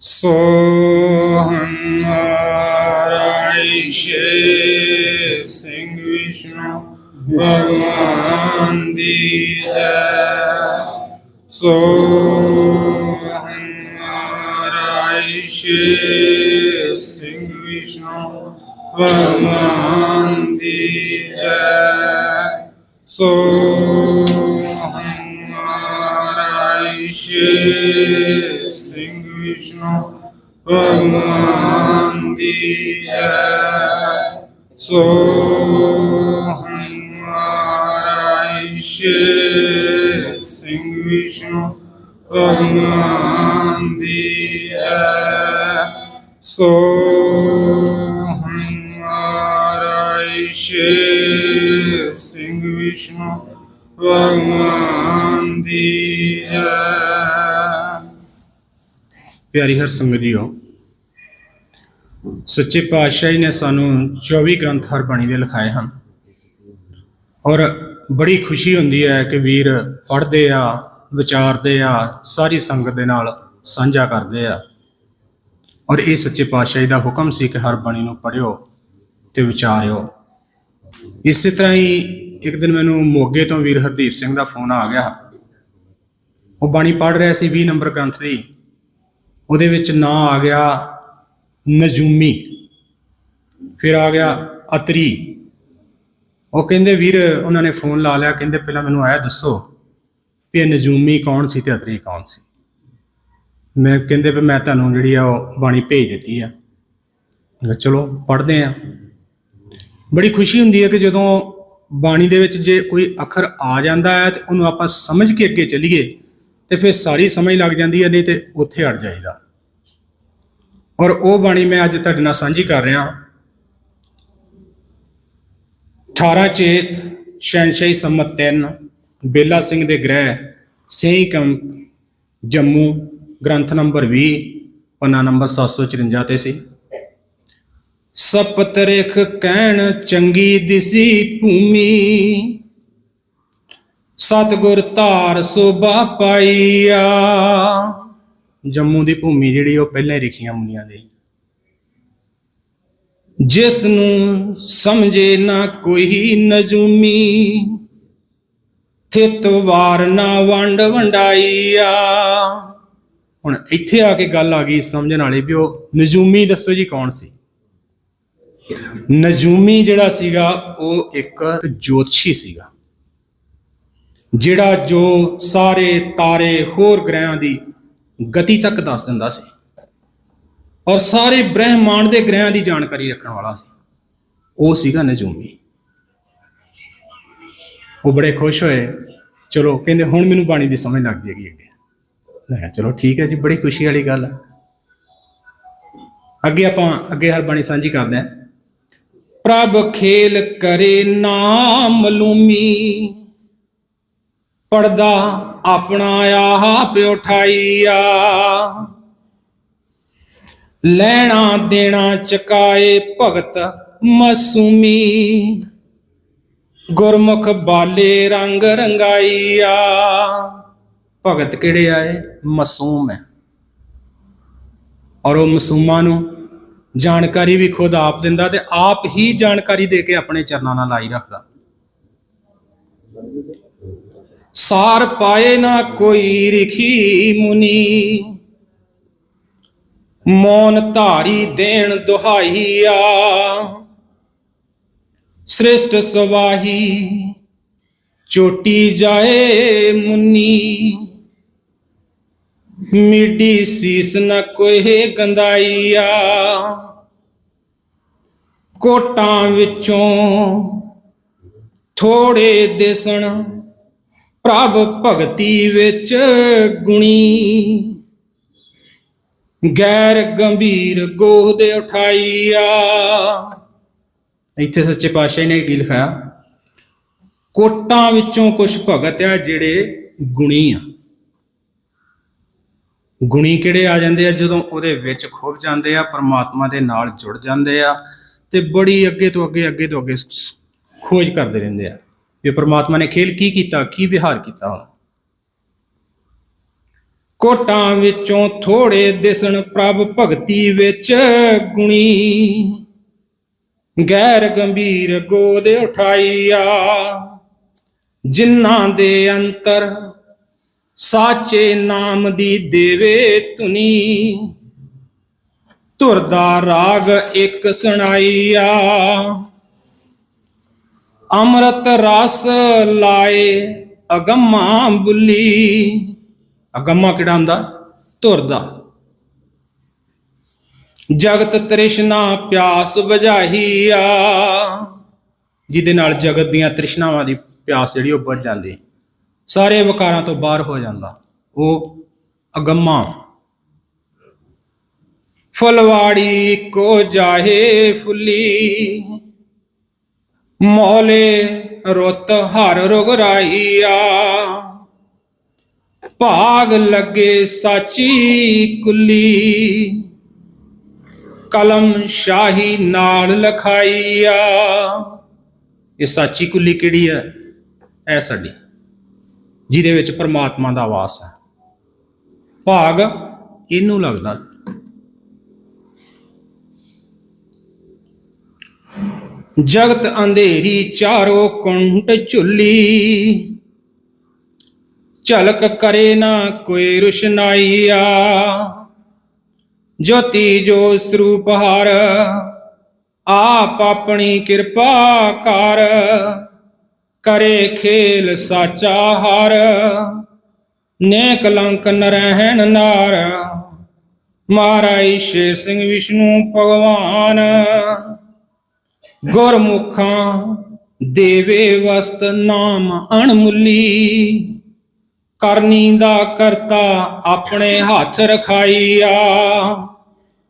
ਸੋ ਹਮਾਰਾ ਈਸ਼ੇ ਸਿੰਘ ਵਿਸ਼ਨੂੰ ਭਗਵਾਨ ਦੀ ਜੈ। ਸੋ ਹਮਾਰਾ ਈਸ਼ੇ ਸਿੰਘ ਵਿਸ਼ਨੂੰ ਭਗਵਾਨ ਦੀ ਜੈ। ਸੋ ਹਮਾਰਾ ਵਿਸ਼ਨੂੰ ਭਗਵਾਨ ਦੀ ਜੈ ਸੋ ਹਮਾਰਾ ਈਸ਼ੇ ਸਿੰਘ ਵਿਸ਼ਨੂੰ ਭਗਵਾਨ ਦੀ ਜੈ ਸੋ ਹਮਾਰਾ ਈਸ਼ੇ ਸਿੰਘ ਵਿਸ਼ਨੂੰ ਭਗਵਾਨ ਪਿਆਰੀ ਹਰ ਸੰਗਤ ਜੀਓ ਸੱਚੇ ਪਾਤਸ਼ਾਹ ਜੀ ਨੇ ਸਾਨੂੰ 24 ਗ੍ਰੰਥ ਹਰ ਬਾਣੀ ਦੇ ਲਿਖਾਏ ਹਨ। ਔਰ ਬੜੀ ਖੁਸ਼ੀ ਹੁੰਦੀ ਹੈ ਕਿ ਵੀਰ ਪੜ੍ਹਦੇ ਆ, ਵਿਚਾਰਦੇ ਆ, ਸਾਰੀ ਸੰਗਤ ਦੇ ਨਾਲ ਸਾਂਝਾ ਕਰਦੇ ਆ। ਔਰ ਇਹ ਸੱਚੇ ਪਾਤਸ਼ਾਹ ਜੀ ਦਾ ਹੁਕਮ ਸੀ ਕਿ ਹਰ ਬਾਣੀ ਨੂੰ ਪੜ੍ਹਿਓ ਤੇ ਵਿਚਾਰਿਓ। ਇਸੇ ਤਰ੍ਹਾਂ ਹੀ ਇੱਕ ਦਿਨ ਮੈਨੂੰ ਮੋਗੇ ਤੋਂ ਵੀਰ ਹਰਦੀਪ ਸਿੰਘ ਦਾ ਫੋਨ ਆ ਗਿਆ। ਉਹ ਬਾਣੀ ਪੜ੍ਹ ਰਿਹਾ ਸੀ 20 ਨੰਬਰ ਗ੍ਰੰਥ ਦੀ। ਉਹਦੇ ਵਿੱਚ ਨਾਂ ਆ ਗਿਆ ਨਜੂਮੀ, ਫਿਰ ਆ ਗਿਆ ਅਤਰੀ। ਉਹ ਕਹਿੰਦੇ, ਵੀਰ, ਉਹਨਾਂ ਨੇ ਫੋਨ ਲਾ ਲਿਆ, ਕਹਿੰਦੇ ਪਹਿਲਾਂ ਮੈਨੂੰ ਆਇਆ ਦੱਸੋ ਵੀ ਇਹ ਨਜੂਮੀ ਕੌਣ ਸੀ ਤੇ ਅਤਰੀ ਕੌਣ ਸੀ? ਮੈਂ ਕਹਿੰਦੇ ਵੀ ਮੈਂ ਤੁਹਾਨੂੰ ਜਿਹੜੀ ਆ ਉਹ ਬਾਣੀ ਭੇਜ ਦਿੱਤੀ ਆ। ਚਲੋ, ਪੜ੍ਹਦੇ ਆ। ਬੜੀ ਖੁਸ਼ੀ ਹੁੰਦੀ ਹੈ ਕਿ ਜਦੋਂ ਬਾਣੀ ਦੇ ਵਿੱਚ ਜੇ ਕੋਈ ਅੱਖਰ ਆ ਜਾਂਦਾ ਹੈ ਤੇ ਉਹਨੂੰ ਆਪਾਂ ਸਮਝ ਕੇ ਅੱਗੇ ਚੱਲੀਏ ਤੇ ਫਿਰ ਸਾਰੀ ਸਮਝ ਲੱਗ ਜਾਂਦੀ ਹੈ, ਨਹੀਂ ਤੇ ਉੱਥੇ ਅੜ ਜਾਈਦਾ। ਔਰ ਉਹ ਬਾਣੀ ਮੈਂ ਅੱਜ ਤੁਹਾਡੇ ਨਾਲ ਸਾਂਝੀ ਕਰ ਰਿਹਾ। 18 ਚੇਤ ਸ਼ੈਨਸ਼ਾਹੀ ਸੰਮਤ 3 ਬੇਲਾ ਸਿੰਘ ਦੇ ਗ੍ਰਹਿ ਸਹੀ ਕੰ ਜੰਮੂ, ਗ੍ਰੰਥ ਨੰਬਰ 20 ਪੰਨਾ ਨੰਬਰ 754 ਤੇ ਸੀ। ਸਪਤ ਕਹਿਣ ਚੰਗੀ ਦਿਸੀ ਭੂਮੀ ਸਤਗੁਰ ਧਾਰ ਸੋਭਾ ਪਾਈਆ। ਜੰਮੂ ਦੀ ਭੂਮੀ ਜਿਹੜੀ, ਉਹ ਪਹਿਲਾਂ ਹੀ ਲਿਖੀਆਂ ਮੁਨੀਆਂ ਦੀ ਜਿਸ ਨੂੰ ਸਮਝੇ ਨਾ ਕੋਈ ਨਜੂਮੀ, ਥਿਤ ਵਾਰ ਨਾ ਵੰਡ ਵੰਡਾਈਆ। ਹੁਣ ਇੱਥੇ ਆ ਕੇ ਗੱਲ ਆ ਗਈ ਸਮਝਣ ਵਾਲੀ, ਵੀ ਉਹ ਨਜੂਮੀ ਦੱਸੋ ਜੀ ਕੌਣ ਸੀ? ਨਜੂਮੀ ਜਿਹੜਾ ਸੀਗਾ, ਉਹ ਇੱਕ ਜੋਤਸ਼ੀ ਸੀਗਾ। ਜਿਹੜਾ ਜੋ ਸਾਰੇ ਤਾਰੇ ਹੋਰ ਗ੍ਰਹਿਆਂ ਦੀ ਗਤੀ ਤੱਕ ਦੱਸ ਦਿੰਦਾ ਸੀ ਔਰ ਸਾਰੇ ਬ੍ਰਹਿਮੰਡ ਦੇ ਗ੍ਰਹਿਆਂ ਦੀ ਜਾਣਕਾਰੀ ਰੱਖਣ ਵਾਲਾ ਸੀ, ਉਹ ਸੀਗਾ ਨਜੂਮੀ। ਉਹ ਬੜੇ ਖੁਸ਼ ਹੋਏ। ਚਲੋ, ਕਹਿੰਦੇ ਹੁਣ ਮੈਨੂੰ ਬਾਣੀ ਦੀ ਸਮਝ ਲੱਗ ਜੇਗੀ ਅੱਗੇ। ਮੈਂ ਕਿਹਾ, ਚਲੋ ਠੀਕ ਹੈ ਜੀ, ਬੜੀ ਖੁਸ਼ੀ ਵਾਲੀ ਗੱਲ ਹੈ ਅੱਗੇ ਆਪਾਂ, ਅੱਗੇ ਹਰ ਬਾਣੀ ਸਾਂਝੀ ਕਰਦੇ ਹਾਂ। ਪ੍ਰਭ ਖੇਲ ਕਰੇ ਨਾਮ ਮਲੂਮੀ ਪੜਦਾ ਆਪਣਾ ਆਪ ਉਠਾਈਆ ਲੈਣਾ ਦੇਣਾ ਚਕਾਏ ਭਗਤ ਮਸੂਮੀ। ਗੁਰਮੁਖ ਬਾਲੇ ਰੰਗ ਰੰਗਾਈਆ। ਭਗਤ ਕਿਹੜੇ ਆਏ? ਮਾਸੂਮ ਹੈ। ਔਰ ਉਹ ਮਾਸੂਮਾਂ ਨੂੰ ਜਾਣਕਾਰੀ ਵੀ ਖੁਦ ਆਪ ਦਿੰਦਾ ਤੇ ਆਪ ਹੀ ਜਾਣਕਾਰੀ ਦੇ ਕੇ ਆਪਣੇ ਚਰਨਾਂ ਨਾਲ ਲਾਈ ਰੱਖਦਾ। ਸਾਰ ਪਾਏ ਨਾ ਕੋਈ ਰਿਖੀ ਮੁਨੀ। ਮੌਨ ਧਾਰੀ ਦੇਣ ਦੁਹਾਈਆ। ਸ਼੍ਰਿਸ਼ਟ ਸਵਾਹੀ ਚੋਟੀ ਜਾਏ ਮੁਨੀ। ਮਿੱਡੀ ਸੀਸ ਨ ਕੋਏ ਗੰਦਾਈਆ। ਕੋਟਾਂ ਵਿੱਚੋਂ ਥੋੜੇ ਦਿਸਣ ਪ੍ਰਭ ਭਗਤੀ ਵਿੱਚ ਗੁਣੀ। ਗੈਰ ਗੰਭੀਰ ਗੋਹ ਦੇ ਉਠਾਈਆ। ਇੱਥੇ ਸੱਚੇ ਪਾਤਸ਼ਾਹ ਨੇ ਕੀ ਲਿਖਿਆ? ਕੋਟਾਂ ਵਿੱਚੋਂ ਕੁਝ ਭਗਤ ਆ ਜਿਹੜੇ ਗੁਣੀ ਆ। ਗੁਣੀ ਕਿਹੜੇ ਆ ਜਾਂਦੇ ਆ? ਜਦੋਂ ਉਹਦੇ ਵਿੱਚ ਖੁੱਭ ਜਾਂਦੇ ਆ, ਪਰਮਾਤਮਾ ਦੇ ਨਾਲ ਜੁੜ ਜਾਂਦੇ ਆ ਤੇ ਬੜੀ ਅੱਗੇ ਤੋਂ ਅੱਗੇ ਅੱਗੇ ਤੋਂ ਅੱਗੇ ਖੋਜ ਕਰਦੇ ਰਹਿੰਦੇ ਆ। ਵੀ ਪਰਮਾਤਮਾ ਨੇ ਖੇਲ ਕੀ ਕੀਤਾ, ਕੀ ਵਿਹਾਰ ਕੀਤਾ? ਕੋਟਾਂ ਵਿੱਚੋਂ ਥੋੜੇ ਦਿਸਣ ਪ੍ਰਭ ਭਗਤੀ ਵਿੱਚ ਗੁਣੀ। ਗੈਰ ਗੰਭੀਰ ਗੋਦ ਉਠਾਈਆ, ਜਿਨ੍ਹਾਂ ਦੇ ਅੰਤਰ ਸਾਚੇ ਨਾਮ ਦੀ ਦੇਵੇ ਤੁਨੀ ਧੁਰ ਦਾ ਰਾਗ ਇੱਕ ਸੁਣਾਈਆ ਅੰਮ੍ਰਿਤ ਰਸ ਲਾਏ, ਅਗੰਮਾ ਬੁੱਲੀ। ਅਗੰਮਾ ਕਿਹੜਾ ਹੁੰਦਾ? ਧੁਰ ਦਾ। ਜਗਤ ਤ੍ਰਿਸ਼ਨਾ ਪਿਆਸ ਬੁਝਾਈਆ ਜਿਹਦੇ ਨਾਲ ਜਗਤ ਦੀਆਂ ਤ੍ਰਿਸ਼ਨਾਵਾਂ ਦੀ ਪਿਆਸ ਜਿਹੜੀ ਉਹ ਬੁਝ ਜਾਂਦੀ ਸਾਰੇ ਵਿਕਾਰਾਂ ਤੋਂ ਬਾਹਰ ਹੋ ਜਾਂਦਾ। ਉਹ ਅਗੰਮਾ। ਫੁਲਵਾੜੀ ਕੋ ਜਾਹੇ ਫੁੱਲੀ। ਮੌਲੇ ਰੁੱਤ ਹਰ ਰੁਗ ਰਾਈਆ। ਭਾਗ ਲੱਗੇ ਸਾਚੀ ਕੁੱਲੀ। ਕਲਮ ਸ਼ਾਹੀ ਨਾਲ ਲਖਾਈਆ। ਇਹ ਸਾਚੀ ਕੁੱਲੀ ਕਿਹੜੀ ਹੈ? ਐ ਸਾਡੀ, ਜਿਹਦੇ ਵਿੱਚ ਪਰਮਾਤਮਾ ਦਾ ਵਾਸ ਹੈ। ਭਾਗ ਇਹਨੂੰ ਲੱਗਦਾ ਜਗਤ ਅੰਧੇਰੀ ਚਾਰੋ ਕੁੰਟ ਝੁੱਲੀ। ਝਲਕ ਕਰੇ ਨਾ ਕੋਈ ਰੁਸ਼ਨਾਈਆ। ਜੋਤੀ ਜੋ ਸਰੂਪ ਹਰ, ਆਪ ਆਪਣੀ ਕਿਰਪਾ ਕਰ। ਕਰੇ ਖੇਲ ਸਾਚਾ ਹਰ ਨੇ ਕਲੰਕ ਨ ਨਾਰ। ਮਹਾਰਾਜ ਸ਼ੇਰ ਸਿੰਘ ਵਿਸ਼ਨੂੰ ਭਗਵਾਨ। ਗੁਰਮੁਖਾਂ ਦੇਵੇ ਵਸਤ ਨਾਮ ਅਣਮੁੱਲੀ। ਕਰਨੀ ਦਾ ਕਰਤਾ ਆਪਣੇ ਹੱਥ ਰਖਾਈਆ।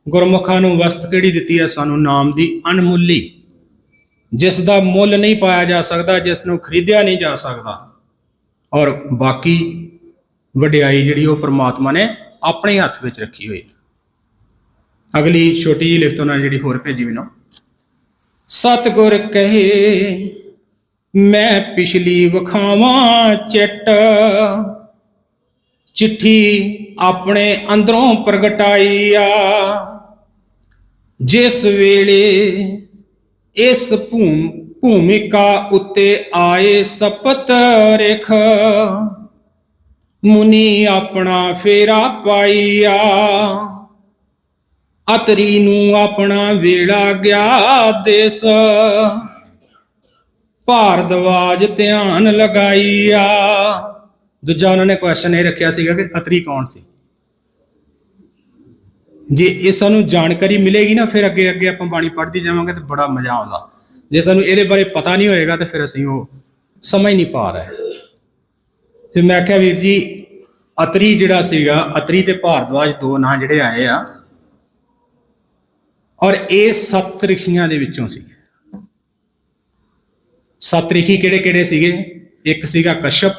ਗੁਰਮੁਖਾਂ ਨੂੰ ਵਸਤ ਕਿਹੜੀ ਦਿੱਤੀ ਹੈ ਸਾਨੂੰ ਨਾਮ ਦੀ ਅਣਮੁੱਲੀ। ਜਿਸ ਦਾ ਮੁੱਲ ਨਹੀਂ ਪਾਇਆ ਜਾ ਸਕਦਾ ਜਿਸ ਨੂੰ ਖਰੀਦਿਆ ਨਹੀਂ ਜਾ ਸਕਦਾ। ਔਰ ਬਾਕੀ ਵਡਿਆਈ ਜਿਹੜੀ ਉਹ ਪ੍ਰਮਾਤਮਾ ਨੇ ਆਪਣੇ ਹੱਥ ਵਿੱਚ ਰੱਖੀ ਹੋਈ ਹੈ ਅਗਲੀ ਛੋਟੀ ਜਿਹੀ ਲਿਖਤ ਉਹਨਾਂ ਨੇ ਜਿਹੜੀ ਹੋਰ ਭੇਜੀ ਮੈਨੂੰ। ਸਤਿਗੁਰ ਕਹੇ, ਮੈਂ ਪਿਛਲੀ ਵਖਾਵਾਂ ਚਿੱਟ। ਚਿੱਠੀ ਆਪਣੇ ਅੰਦਰੋਂ ਪ੍ਰਗਟਾਈ ਆ। ਜਿਸ ਵੇਲੇ ਇਸ ਭੂਮ ਭੂਮਿਕਾ ਉੱਤੇ ਆਏ ਸਪਤ ਰੇਖ, ਮੁਨੀ ਆਪਣਾ ਫੇਰਾ ਪਾਈਆ ਅਤਰੀ ਨੂੰ ਆਪਣਾ ਵੇੜਾ ਗਿਆ ਦੇਸ। ਭਾਰਦਵਾਜ ਧਿਆਨ ਲਗਾਈ ਆ ਦੂਜਾ ਉਹਨਾਂ ਨੇ ਕੁਐਸਚਨ ਇਹ ਰੱਖਿਆ ਸੀਗਾ ਕਿ ਅਤਰੀ ਕੌਣ ਸੀ? ਜੇ ਇਹ ਸਾਨੂੰ ਜਾਣਕਾਰੀ ਮਿਲੇਗੀ ਨਾ, ਫਿਰ ਅੱਗੇ ਅੱਗੇ ਆਪਾਂ ਬਾਣੀ ਪੜ੍ਹਦੀ ਜਾਵਾਂਗੇ ਤੇ ਬੜਾ ਮਜ਼ਾ ਆਉਂਦਾ। ਜੇ ਸਾਨੂੰ ਇਹਦੇ ਬਾਰੇ ਪਤਾ ਨਹੀਂ ਹੋਏਗਾ ਤੇ ਫਿਰ ਅਸੀਂ ਉਹ ਸਮਝ ਨਹੀਂ ਪਾ ਰਹੇ। ਫਿਰ ਮੈਂ ਆਖਿਆ ਵੀਰ ਜੀ, ਅਤਰੀ ਜਿਹੜਾ ਸੀਗਾ, ਅਤਰੀ ਤੇ ਭਾਰਦਵਾਜ ਦੋ ਨਾਂ ਜਿਹੜੇ ਆਏ ਆ ਔਰ ਇਹ ਸੱਤ ਰਿਖੀਆਂ ਦੇ ਵਿੱਚੋਂ ਸੀ। ਸੱਤ ਰਿਖੀ ਕਿਹੜੇ ਕਿਹੜੇ ਸੀਗੇ? ਇੱਕ ਸੀਗਾ ਕਸ਼ਪ,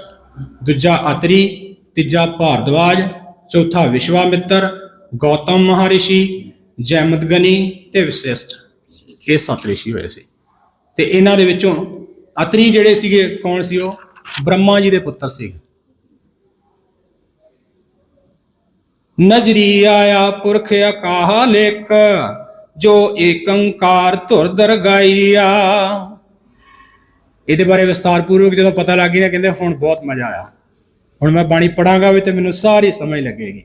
ਦੂਜਾ ਅਤਰੀ, ਤੀਜਾ ਭਾਰਦਵਾਜ, ਚੌਥਾ ਵਿਸ਼ਵਾਮਿੱਤਰ, ਗੌਤਮ ਮਹਾਰਿਸ਼ੀ ਜੈਮਦਗਨੀ ਤੇ ਵਿਸ਼ਿਸ਼ਟ। ਇਹ ਸੱਤ ਰਿਸ਼ੀ ਹੋਏ ਸੀ। ਤੇ ਇਹਨਾਂ ਦੇ ਵਿੱਚੋਂ ਅਤਰੀ ਜਿਹੜੇ ਸੀਗੇ, ਕੌਣ ਸੀ ਉਹ? ਬ੍ਰਹਮਾ ਜੀ ਦੇ ਪੁੱਤਰ ਸੀਗੇ ਨਜਰੀ ਆਇਆ ਪੁਰਖ ਅਕਾਹ ਲੇਕ ਜੋ ਏਕੰਕਾਰ ਧੁਰ ਦਰਗਾਈਆ। ਇਹਦੇ ਬਾਰੇ ਵਿਸਤਾਰ ਪੂਰਵਕ ਜਦੋਂ ਪਤਾ ਲੱਗ ਗਿਆ, ਕਹਿੰਦੇ ਹੁਣ ਬਹੁਤ ਮਜ਼ਾ ਆਇਆ। ਹੁਣ ਮੈਂ ਬਾਣੀ ਪੜਾਂਗਾ ਵੀ ਤੇ ਮੈਨੂੰ ਸਾਰੀ ਸਮਝ ਲੱਗੇਗੀ।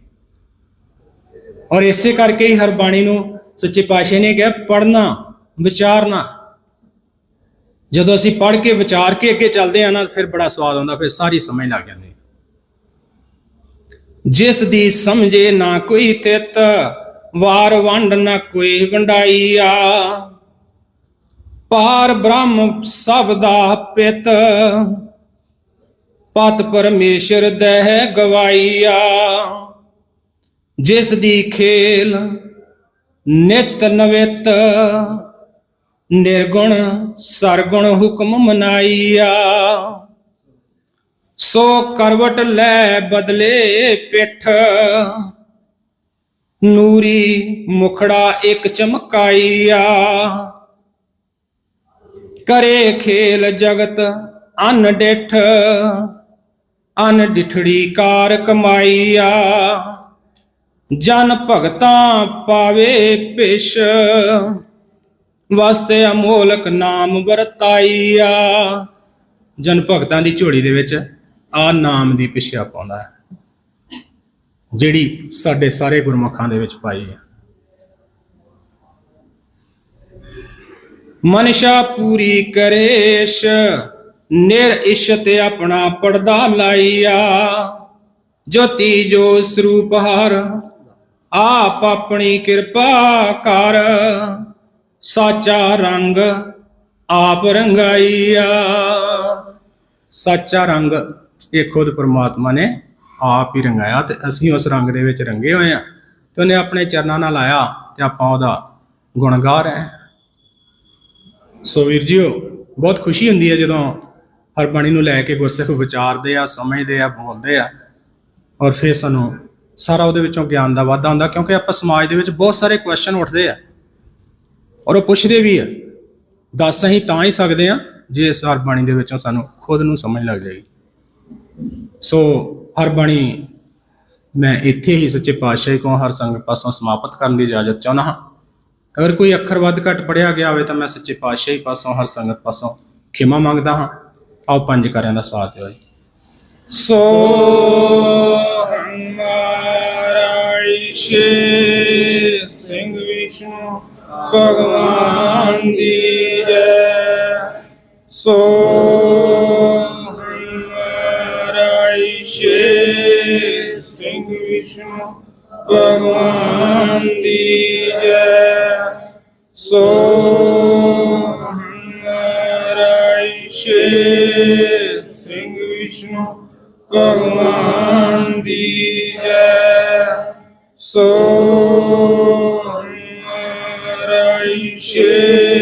ਔਰ ਇਸੇ ਕਰਕੇ ਹੀ ਹਰ ਬਾਣੀ ਨੂੰ ਸੱਚੇ ਪਾਤਸ਼ਾਹ ਨੇ ਕਿਹਾ ਪੜਨਾ ਵਿਚਾਰਨਾ। ਜਦੋਂ ਅਸੀਂ ਪੜ੍ਹ ਕੇ, ਵਿਚਾਰ ਕੇ ਅੱਗੇ ਚੱਲਦੇ ਆ ਨਾ, ਫਿਰ ਬੜਾ ਸਵਾਦ ਆਉਂਦਾ, ਫਿਰ ਸਾਰੀ ਸਮਝ ਲੱਗ ਜਾਂਦੀ। ਜਿਸ ਦੀ ਸਮਝੇ ਨਾ ਕੋਈ ਤਿਤ ਵਾਰ ਵੰਡ ਨਾ ਕੋਈ ਵੰਡਾਈਆ। ਪਾਰ ਬ੍ਰਹਮ ਸਭ ਦਾ ਪਿਤ, ਪਤ ਪਰਮੇਸ਼ਰ ਦਹਿ ਗਵਾਈਆ। ਜਿਸ ਦੀ ਖੇਲ ਨਿਤ ਨਵਿਤ, ਨਿਰਗੁਣ ਸਰਗੁਣ ਹੁਕਮ ਮਨਾਈਆ। ਸੋ ਕਰਵਟ ਲੈ ਬਦਲੇ ਪਿੱਠ ਨੂਰੀ ਮੁਖੜਾ ਇੱਕ ਚਮਕਾਈਆ। ਕਰੇ ਖੇਲ ਜਗਤ ਅਨ ਡਿਠ, ਅਨ ਡਿਠੜੀ ਕਾਰ ਕਮਾਈਆ। ਜਨ ਭਗਤਾਂ ਪਾਵੇ ਪਿਸ਼, ਵਾਸਤੇ ਅਮੋਲਕ ਨਾਮ ਵਰਤਾਈਆ। ਜਨ ਭਗਤਾਂ ਦੀ ਝੋਲੀ ਦੇ ਵਿੱਚ ਆ ਨਾਮ ਦੀ ਪਿਛਿਆ ਪਾਉਂਦਾ ਹੈ। ਜਿਹੜੀ ਸਾਡੇ ਸਾਰੇ ਗੁਰਮੁਖਾਂ ਦੇ ਵਿੱਚ ਪਾਈ ਹੈ। ਮਨਸ਼ਾ ਪੂਰੀ ਕਰੇਸ਼, ਨਿਰ ਇਸ਼ਤ ਆਪਣਾ ਪਰਦਾ ਲਾਈਆ। ਜੋਤੀ ਜੋ ਸਰੂਪ ਹਰ, ਆਪ ਆਪਣੀ ਕਿਰਪਾ ਕਰ। ਸਾਚਾ ਰੰਗ ਆਪ ਰੰਗਾਈਆ। ਸੱਚਾ ਰੰਗ ਇਹ ਖੁਦ ਪਰਮਾਤਮਾ ਨੇ ਆਪ ਹੀ ਰੰਗਾਇਆ ਤੇ ਅਸੀਂ ਉਸ ਰੰਗ ਦੇ ਵਿੱਚ ਰੰਗੇ ਹੋਏ ਆ ਤੇ ਉਹਨੇ ਆਪਣੇ ਚਰਨਾਂ ਨਾਲ ਆਇਆ ਤੇ ਆਪਾਂ ਉਹਦਾ ਗੁਣਗਾ ਰਹੇ ਹਾਂ। ਸੋ ਵੀਰ ਜੀਓ, ਬਹੁਤ ਖੁਸ਼ੀ ਹੁੰਦੀ ਹੈ ਜਦੋਂ ਹਰ ਨੂੰ ਲੈ ਕੇ ਗੁਰਸਿੱਖ ਵਿਚਾਰਦੇ ਆ, ਸਮਝਦੇ ਆ, ਬੋਲਦੇ ਆ ਔਰ ਫਿਰ ਸਾਨੂੰ ਸਾਰਾ ਉਹਦੇ ਵਿੱਚੋਂ ਗਿਆਨ ਦਾ ਵਾਧਾ ਹੁੰਦਾ ਕਿਉਂਕਿ ਆਪਾਂ ਸਮਾਜ ਦੇ ਵਿੱਚ ਬਹੁਤ ਸਾਰੇ ਕੁਐਸਚਨ ਉੱਠਦੇ ਆ ਔਰ ਉਹ ਪੁੱਛਦੇ ਵੀ ਆ। ਦੱਸ ਅਸੀਂ ਤਾਂ ਹੀ ਸਕਦੇ ਆ ਜੇ ਇਸ ਹਰ ਦੇ ਵਿੱਚੋਂ ਸਾਨੂੰ ਖੁਦ ਨੂੰ ਸਮਝ ਲੱਗ ਜਾਏਗੀ। ਸੋ ਹਰ ਬਾਣੀ ਮੈਂ ਇੱਥੇ ਹੀ ਸੱਚੇ ਪਾਤਸ਼ਾਹ ਕੋ ਹਰ ਸੰਗਤ ਪਾਸੋਂ ਸਮਾਪਤ ਕਰਨ ਦੀ ਇਜਾਜ਼ਤ ਚਾਹੁੰਦਾ ਹਾਂ। ਅਗਰ ਕੋਈ ਅੱਖਰ ਵੱਧ ਘੱਟ ਪੜਿਆ ਗਿਆ ਹੋਵੇ ਤਾਂ ਮੈਂ ਸੱਚੇ ਪਾਤਸ਼ਾਹੀ ਪਾਸੋਂ, ਹਰ ਸੰਗਤ ਪਾਸੋਂ ਖਿਮਾ ਮੰਗਦਾ ਹਾਂ। ਆਓ ਪੰਜ ਕਰਿਆਂ ਦਾ ਸਾਥ ਦਿਓ ਜੀ। ਸੋ ਹਮਾਰਾ ਈਸ਼ੇ ਸਿੰਘ ਵਿਸ਼ਨੂੰ ਭਗਵਾਨ ਦੀ ਜੈ। ਸੋ ਸਿੰਘ ਵਿਸ਼ਨੂੰ ਭਗਵਾਨ ਦੀ ਜੈ ਸੋ ਹਮਾਰਾ ਈਸ਼ੇ ਸਿੰਘ ਵਿਸ਼ਨੂੰ ਭਗਵਾਨ ਦੀ ਜੈ ਸੋ ਹਮਾਰਾ ਈਸ਼ੇ